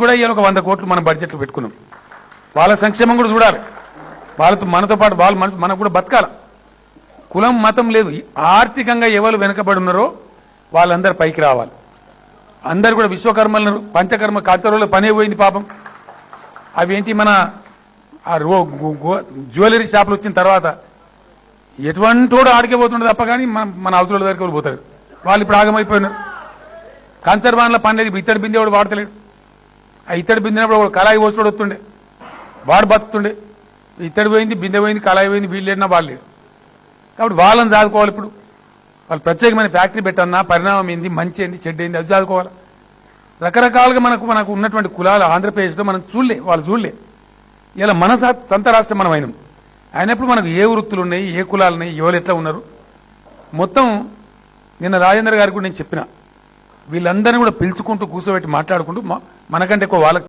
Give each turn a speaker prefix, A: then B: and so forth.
A: కూడా ఇవాళ ఒక వంద కోట్లు మనం బడ్జెట్లు పెట్టుకున్నాం. వాళ్ళ సంక్షేమం కూడా చూడాలి. వాళ్ళతో మనతో పాటు వాళ్ళు మన మనకు కూడా బతకాలి. కులం మతం లేదు. ఆర్థికంగా ఎవరు వెనుకబడి ఉన్నారో వాళ్ళందరూ పైకి రావాలి. అందరు కూడా విశ్వకర్మలను పంచకర్మ కల్చరలో పనే పోయింది పాపం. అవేంటి మన ఆ రో గు- జ్యువెలరీ షాపులు వచ్చిన తర్వాత ఎటువంటి వాడు ఆడికే పోతుండే తప్ప కానీ మన మన అవతల దగ్గరికి వాళ్ళు పోతారు? వాళ్ళు ఇప్పుడు ఆగమైపోయినారు. కన్సర్వాన్ల పని లేదు. ఇప్పుడు ఇత్తడి బిందె వాడు వాడతలేడు. ఆ ఇత్తడి బిందినప్పుడు ఒక కళాయి పోస్తాడు వస్తుండే. వాడు బతుకుతుండే. ఇత్తడి పోయింది బిందె పోయింది కళాయి పోయింది వీళ్ళు లేడినా వాళ్ళు లేడు కాబట్టి వాళ్ళని చదువుకోవాలి ఇప్పుడు. వాళ్ళు ప్రత్యేకమైన ఫ్యాక్టరీ పెట్టన్నా పరిణామం ఏంది మంచి ఏంది చెడ్డ ఏంది అది చదువుకోవాలి రకరకాలుగా మనకు మనకు ఉన్నటువంటి కులాలు ఆంధ్రప్రదేశ్లో మనం చూడలే వాళ్ళు చూడలే. ఇలా మన సంత సొంత రాష్ట్రం మనం అయినాం. అయినప్పుడు మనకు ఏ వృత్తులు ఉన్నాయి ఏ కులాలు ఉన్నాయి ఎవరు ఎట్లా ఉన్నారు? మొత్తం నిన్న రాజేంద్ర గారికి కూడా నేను చెప్పిన. వీళ్ళందరినీ కూడా పిలుచుకుంటూ కూర్చోబెట్టి మాట్లాడుకుంటూ మనకంటే ఎక్కువ వాళ్ళకి